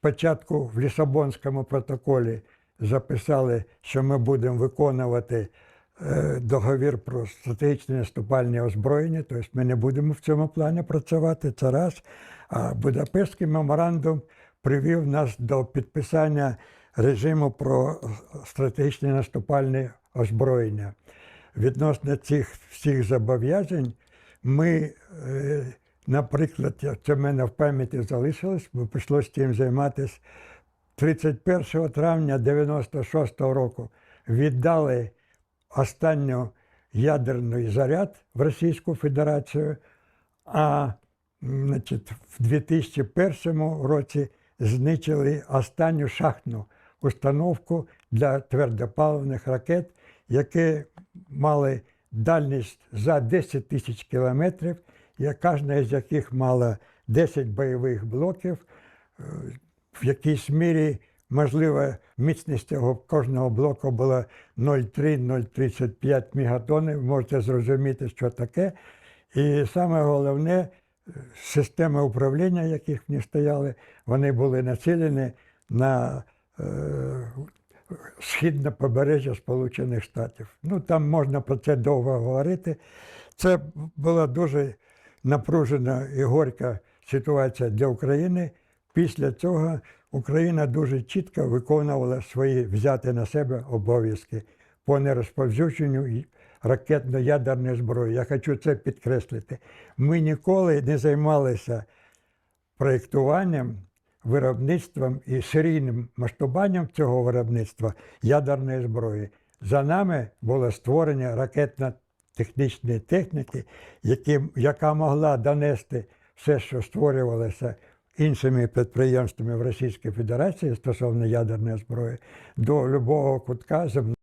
спочатку в Лісабонському протоколі записали, що ми будемо виконувати е, договір про стратегічне наступальне озброєння, тобто ми не будемо в цьому плані працювати. Це раз. А Будапештський меморандум привів нас до підписання режиму про стратегічне наступальне озброєння. Відносно цих всіх зобов'язань ми, е, наприклад, це в мене в пам'яті залишилось, бо прийшлося цим займатися. 31 травня 96 року віддали останню ядерний заряд в Російську Федерацію, а значить, в 2001 році знищили останню шахтну установку для твердопаливних ракет, які мали дальність за 10 тисяч кілометрів, кожна з яких мала 10 бойових блоків е, в якійсь мірі, можливо, міцність цього кожного блоку була 0,3-0,35 мегатонни. Можете зрозуміти, що таке. І саме головне, е, системи управління, яких них стояли, вони були націлені на е, східне побережжя Сполучених Штатів. Ну, там можна про це довго говорити. Це була дуже напружена і горька ситуація для України. Після цього Україна дуже чітко виконувала свої взяти на себе обов'язки по нерозповсюдженню і ракетно-ядерної зброї. Я хочу це підкреслити. Ми ніколи не займалися проєктуванням, виробництвом і серійним масштабуванням цього виробництва ядерної зброї. За нами було створення ракетно-технічної техніки, які, яка могла донести все, що створювалося іншими підприємствами в Російській Федерації стосовно ядерної зброї, до любого кутка земного.